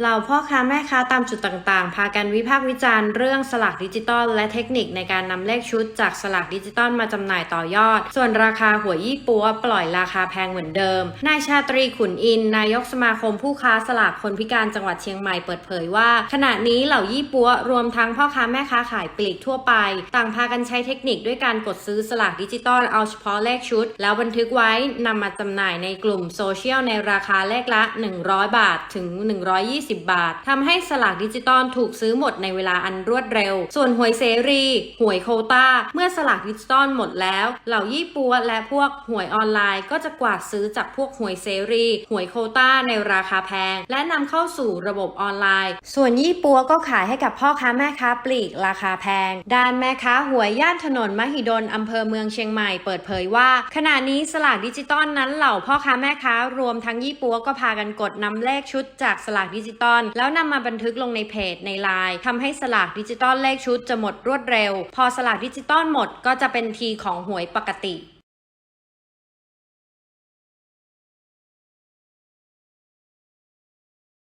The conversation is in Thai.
เหล่าพ่อค้าแม่ค้าตามจุดต่างๆ พากันวิพากษ์วิจารณ์เรื่องสลากดิจิตอลและเทคนิคในการนำเลขชุดจากสลากดิจิตอลมาจำหน่ายต่อยอด ส่วนราคาหัวยี่ปัวปล่อยราคาแพงเหมือนเดิม นายชาตรีขุนอิน นายกสมาคมผู้ค้าสลากคนพิการจังหวัดเชียงใหม่เปิดเผยว่า ขณะนี้เหล่ายี่ปัวรวมทั้งพ่อค้าแม่ค้าขายปลีกทั่วไป ต่างพากันใช้เทคนิคด้วยการกดซื้อสลากดิจิตอลเอาเฉพาะเลขชุด แล้วบันทึกไว้นำมาจำหน่ายในกลุ่มโซเชียลในราคาเลขละ 100 บาทถึง 120บาททำให้สลากดิจิตอลถูกซื้อหมดในเวลาอันรวดเร็ว ส่วนหวยเสรี หวยโคต้าเมื่อสลากดิจิตอลหมดแล้ว เหล่ายี่ปัวและพวกหวยออนไลน์ก็จะกวาดซื้อจากพวกหวยเสรี หวยโคต้าในราคาแพง และนำเข้าสู่ระบบออนไลน์ ส่วนยี่ปัวก็ขายให้กับพ่อค้าแม่ค้าปลีกราคาแพง ด้านแม่ค้าหวยย่านถนนมหิดลอำเภอเมืองเชียงใหม่เปิดเผยว่า ขณะนี้สลากดิจิตอลนั้นเหล่าพ่อค้าแม่ค้ารวมทั้งยี่ปัวก็พากันกดนำเลขชุดจากสลากดิจิตอลแล้วนำมาบันทึกลงในเพจในไลน์ทำให้สลากดิจิตอลเลขชุดจะหมดรวดเร็ว พอสลากดิจิตอลหมดก็จะเป็นทีของหวยปกติ